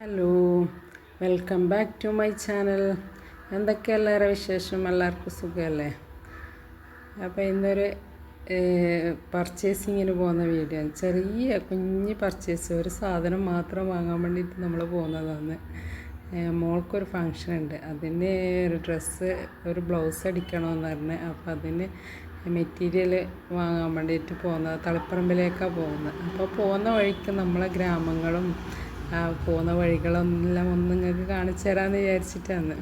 Hello welcome back to my channel എന്തൊക്കെ എല്ലാവരുടെ വിശേഷം? എല്ലാവർക്കും സുഖമല്ലേ അപ്പോൾ ഇന്നൊരു പർച്ചേസിങ്ങിന് പോകുന്ന വീഡിയോ ചെറിയ കുഞ്ഞ് പർച്ചേസ് ഒരു സാധനം മാത്രം വാങ്ങാൻ വേണ്ടിയിട്ട് നമ്മൾ പോകുന്നതാണ്. മോൾക്കൊരു ഫങ്ഷൻ ഉണ്ട്. അതിന് ഒരു ഡ്രസ്സ് ഒരു ബ്ലൗസ് അടിക്കണമെന്ന് പറഞ്ഞ് അപ്പോൾ അതിന് മെറ്റീരിയൽ വാങ്ങാൻ വേണ്ടിയിട്ട് പോകുന്നത് തളിപ്പറമ്പിലേക്കാണ് പോകുന്നത്. അപ്പോൾ പോകുന്ന വഴിക്ക് നമ്മളെ ഗ്രാമങ്ങളും പോകുന്ന വഴികളെല്ലാം ഒന്ന് നിങ്ങൾക്ക് കാണിച്ചു തരാമെന്ന് വിചാരിച്ചിട്ടാണ്.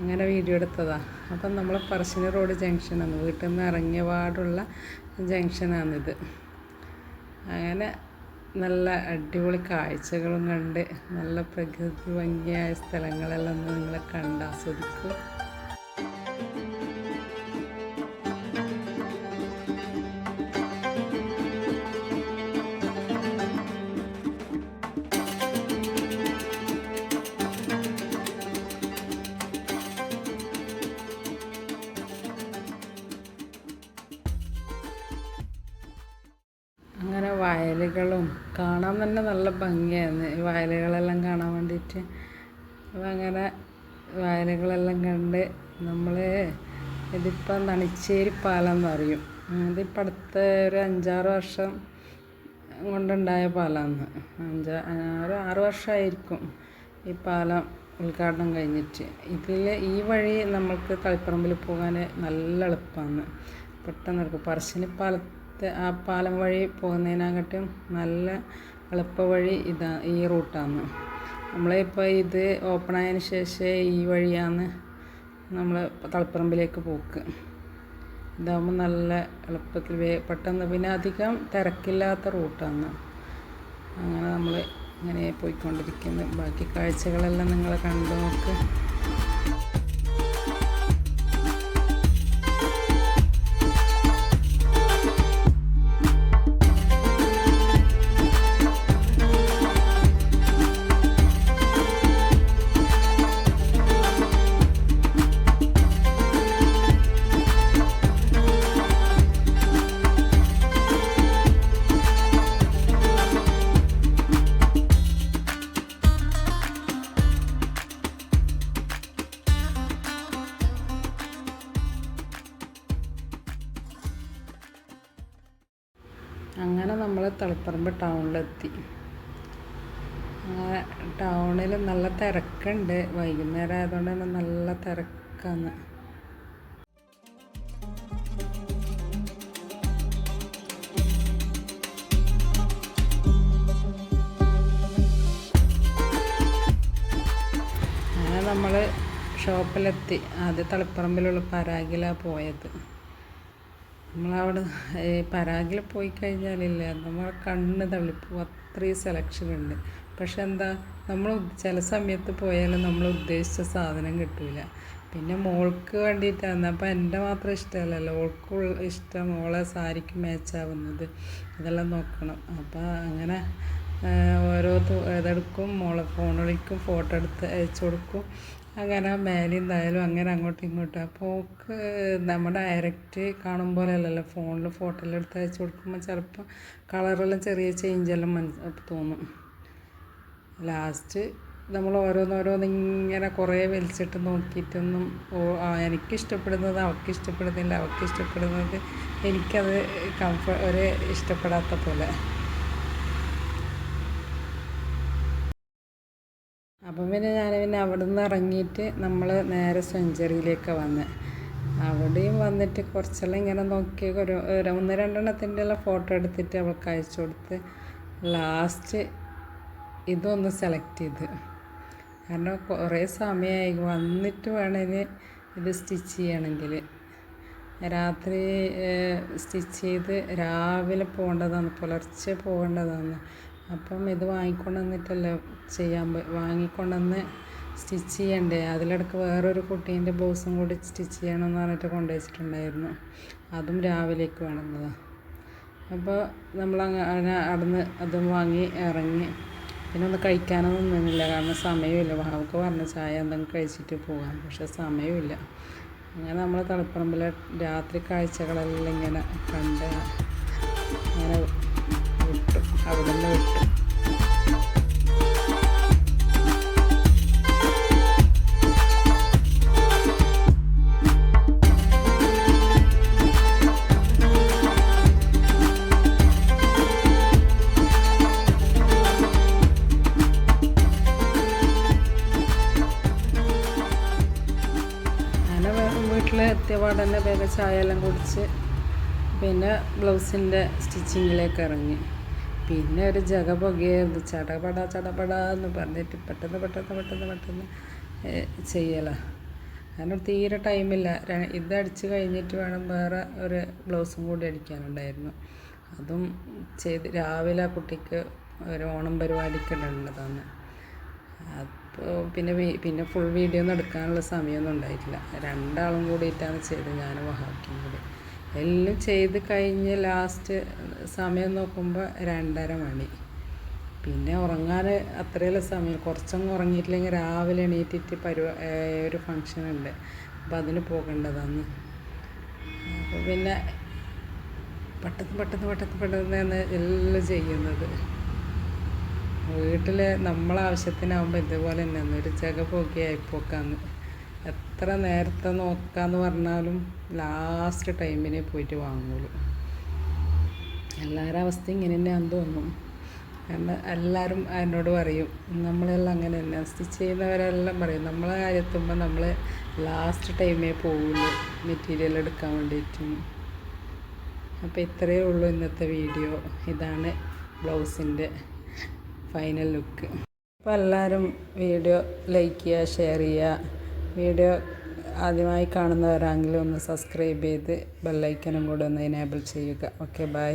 അങ്ങനെ വീഡിയോ എടുത്തതാണ് അപ്പം നമ്മൾ പറശ്ശിനി റോഡ് ജംഗ്ഷനാണ് വീട്ടിൽ നിന്ന് ഇറങ്ങിയ പാടുള്ള ജംഗ്ഷനാണിത് അങ്ങനെ നല്ല അടിപൊളി കാഴ്ചകളും കണ്ട് നല്ല പ്രകൃതി ഭംഗിയായ സ്ഥലങ്ങളെല്ലാം ഒന്ന് നിങ്ങൾ കണ്ട് ആസ്വദിക്കും. വയലുകളും കാണാൻ തന്നെ നല്ല ഭംഗിയായിരുന്നു. ഈ വയലുകളെല്ലാം കാണാൻ വേണ്ടിയിട്ട്. അങ്ങനെ വയലുകളെല്ലാം കണ്ട് നമ്മൾ ഇതിപ്പം നണിച്ചേരി പാലം എന്ന് പറയും. ഇതിപ്പം അടുത്ത ഒരു അഞ്ചാറ് വർഷം കൊണ്ടുണ്ടായ പാലമാണ് അഞ്ചാ ഒരു ആറ് വർഷമായിരിക്കും ഈ പാലം ഉദ്ഘാടനം കഴിഞ്ഞിട്ട്. ഇതിൽ ഈ വഴി നമ്മൾക്ക് തളിപ്പറമ്പിൽ പോകാൻ നല്ല എളുപ്പമാണ് പെട്ടെന്ന് എടുക്കും പറശ്ശിനിപ്പാലത്തെ ആ പാലം വഴി പോകുന്നതിനെക്കാട്ടും നല്ല എളുപ്പ വഴി ഇതാ ഈ റൂട്ടാണ് നമ്മളിപ്പോൾ ഇത് ഓപ്പണായതിന് ശേഷം ഈ വഴിയാണ് നമ്മൾ തളിപ്പറമ്പിലേക്ക് പോക്ക്. ഇതാകുമ്പോൾ നല്ല എളുപ്പത്തിൽ വേ പെട്ടെന്ന് പിന്നെ അധികം തിരക്കില്ലാത്ത റൂട്ടാണ് അങ്ങനെ നമ്മൾ ഇങ്ങനെ പോയിക്കൊണ്ടിരിക്കുന്നു. ബാക്കി കാഴ്ചകളെല്ലാം നിങ്ങൾ കണ്ടു നോക്ക്. അങ്ങനെ നമ്മൾ തളിപ്പറമ്പ് ടൗണിലെത്തി. അങ്ങനെ ടൗണിൽ നല്ല തിരക്കുണ്ട്. വൈകുന്നേരം ആയതുകൊണ്ട് തന്നെ നല്ല തിരക്കാണ്. അങ്ങനെ നമ്മൾ ഷോപ്പിലെത്തി. ആദ്യ തളിപ്പറമ്പിലുള്ള പരാഗിലാണ് പോയത്. നമ്മളവിടെ പരാഗിൽ പോയി കഴിഞ്ഞാലില്ല നമ്മളെ കണ്ണ് തള്ളിപ്പോവും. അത്രയും സെലക്ഷൻ ഉണ്ട്. പക്ഷെ എന്താ നമ്മൾ ചില സമയത്ത് പോയാലും നമ്മൾ ഉദ്ദേശിച്ച സാധനം കിട്ടില്ല പിന്നെ മോൾക്ക് വേണ്ടിയിട്ടാണ് അപ്പോൾ എന്റെ മാത്രം ഇഷ്ടമല്ലല്ലോ. ഓൾക്ക് ഇഷ്ടം മോളെ സാരിക്ക് മാച്ചാവുന്നത് അതെല്ലാം നോക്കണം. അപ്പോൾ അങ്ങനെ ഓരോ ഇതെടുക്കും മോളെ ഫോൺ വിളിക്കും ഫോട്ടോ എടുത്ത് അയച്ചു കൊടുക്കും. അങ്ങനെ മേലെയും തായാലും അങ്ങനെ അങ്ങോട്ടും ഇങ്ങോട്ടും. അപ്പോൾ ഓക്ക് നമ്മൾ ഡയറക്റ്റ് കാണും പോലെ അല്ലല്ലോ ഫോണിൽ ഫോട്ടോ എടുത്ത് അയച്ചു കൊടുക്കുമ്പോൾ ചിലപ്പോൾ കളറെല്ലാം ചെറിയ ചേഞ്ചെല്ലാം മനസ്സ് തോന്നും. ലാസ്റ്റ് നമ്മൾ ഓരോന്നോരോന്ന് ഇങ്ങനെ കുറേ വലിച്ചിട്ട് നോക്കിയിട്ടൊന്നും എനിക്ക് ഇഷ്ടപ്പെടുന്നത് അവൾക്ക് ഇഷ്ടപ്പെടുന്നില്ല അവൾക്ക് ഇഷ്ടപ്പെടുന്നത് എനിക്കത് കംഫ ഒരു ഇഷ്ടപ്പെടാത്ത പോലെ. അപ്പം പിന്നെ ഞാൻ പിന്നെ അവിടെ നിന്ന് ഇറങ്ങിയിട്ട് നമ്മൾ നേരെ സെഞ്ചുറിയിലേക്ക് വന്നത് അവിടെയും വന്നിട്ട് കുറച്ചെല്ലാം ഇങ്ങനെ നോക്കി ഒരു ഒന്ന് രണ്ടെണ്ണത്തിന്റെ എല്ലാം ഫോട്ടോ എടുത്തിട്ട് അവൾക്ക് അയച്ചു കൊടുത്ത് ലാസ്റ്റ് ഇതൊന്ന് സെലക്ട് ചെയ്ത്. കാരണം കുറേ സമയമായി വന്നിട്ട് വേണമെങ്കിൽ ഇത് സ്റ്റിച്ച് ചെയ്യണമെങ്കിൽ രാത്രി സ്റ്റിച്ച് ചെയ്ത് രാവിലെ പോകേണ്ടതാണ് പുലർച്ചെ പോകേണ്ടതാണ്. അപ്പം ഇത് വാങ്ങിക്കൊണ്ട് വന്നിട്ടല്ലേ ചെയ്യാൻ വാങ്ങിക്കൊണ്ടുവന്ന് സ്റ്റിച്ച് ചെയ്യണ്ടേ? അതിലിടക്ക് വേറൊരു കുട്ടീന്റെ ബ്ലൗസും കൂടി സ്റ്റിച്ച് ചെയ്യണമെന്ന് പറഞ്ഞിട്ട് കൊണ്ടു വച്ചിട്ടുണ്ടായിരുന്നു അതും രാവിലേക്ക് വേണമെന്നതാണ് അപ്പോൾ നമ്മൾ അങ്ങനെ അവിടുന്ന് അതും വാങ്ങി ഇറങ്ങി. പിന്നെ ഒന്ന് കഴിക്കാനൊന്നും നിന്നില്ല. കാരണം സമയമില്ല. അവൾക്ക് പറഞ്ഞ ചായ എന്തെങ്കിലും കഴിച്ചിട്ട് പോകാം. പക്ഷെ സമയമില്ല. അങ്ങനെ നമ്മൾ തളിപ്പറമ്പിലെ രാത്രി കാഴ്ചകളെല്ലാം ഇങ്ങനെ കണ്ട് അങ്ങനെ അവിടെ നിന്ന് കിട്ടും വീട്ടിൽ എത്തിയപാട് തന്നെ വേഗം ചായ എല്ലാം കുടിച്ച് പിന്നെ ബ്ലൗസിന്റെ സ്റ്റിച്ചിങ്ങിലേക്ക് ഇറങ്ങി. പിന്നെ ഒരു ജഗ പുകയായിരുന്നു. ചടപട ചടപട എന്ന് പറഞ്ഞിട്ട് പെട്ടെന്ന് പെട്ടെന്ന് പെട്ടെന്ന് പെട്ടെന്ന് ചെയ്യല. കാരണം തീരെ ടൈമില്ല ഇതടിച്ച് കഴിഞ്ഞിട്ട് വേണം വേറെ ഒരു ബ്ലൗസും കൂടി അടിക്കാനുണ്ടായിരുന്നു. അതും ചെയ്ത് രാവിലെ കുട്ടിക്ക് ഒരു ഓണം പരിപാടിക്ക് ഇടേണ്ടതാണ്. അപ്പോൾ പിന്നെ പിന്നെ ഫുൾ വീഡിയോ ഒന്നും എടുക്കാനുള്ള സമയമൊന്നും ഉണ്ടായിട്ടില്ല. രണ്ടാളും കൂടിയിട്ടാണ് ചെയ്തത്. ഞാനും വഹാക്കും കൂടി. എല്ലാം ചെയ്ത് കഴിഞ്ഞ് ലാസ്റ്റ് സമയം നോക്കുമ്പോൾ രണ്ടര മണി. പിന്നെ ഉറങ്ങാൻ അത്രയുള്ള സമയം കുറച്ചൊന്നും ഉറങ്ങിയിട്ടില്ലെങ്കിൽ രാവിലെ എണീറ്റിട്ട് പരിപാ ഒരു ഫങ്ഷൻ ഉണ്ട്. അപ്പോൾ അതിന് പോകേണ്ടതാണ് അപ്പോൾ പിന്നെ പെട്ടെന്ന് പെട്ടെന്ന് പെട്ടെന്ന് പെട്ടെന്ന് എല്ലാം ചെയ്യുന്നത്. വീട്ടിൽ നമ്മളാവശ്യത്തിനാവുമ്പോൾ ഇതുപോലെ തന്നെ ഒരു ചക പോക്കിയായി അയപ്പോക്കാന്ന് എത്ര നേരത്തെ നോക്കാന്ന് പറഞ്ഞാലും ലാസ്റ്റ് ടൈമിനെ പോയിട്ട് വാങ്ങുള്ളൂ. എല്ലാവരുടെ അവസ്ഥ ഇങ്ങനെ തന്നെയാണെന്ന് തോന്നും. കാരണം എല്ലാവരും എന്നോട് പറയും നമ്മളെല്ലാം അങ്ങനെ തന്നെ സ്റ്റിച്ച് ചെയ്യുന്നവരെല്ലാം പറയും. നമ്മളെ കാര്യത്തുമ്പോൾ നമ്മൾ ലാസ്റ്റ് ടൈമേ പോവുള്ളൂ മെറ്റീരിയൽ എടുക്കാൻ വേണ്ടിയിട്ടും. അപ്പോൾ ഇത്രയേ ഉള്ളൂ ഇന്നത്തെ വീഡിയോ ഇതാണ് ബ്ലൗസിന്റെ ഫൈനൽ ലുക്ക് അപ്പോൾ എല്ലാവരും വീഡിയോ ലൈക്ക് ചെയ്യുക ഷെയർ ചെയ്യുക. വീഡിയോ ആദ്യമായി കാണുന്നവരാണെങ്കിലും ഒന്ന് സബ്സ്ക്രൈബ് ചെയ്ത് ബെല്ലൈക്കനും കൂടെ ഒന്ന് എനേബിൾ ചെയ്യുക. Okay bye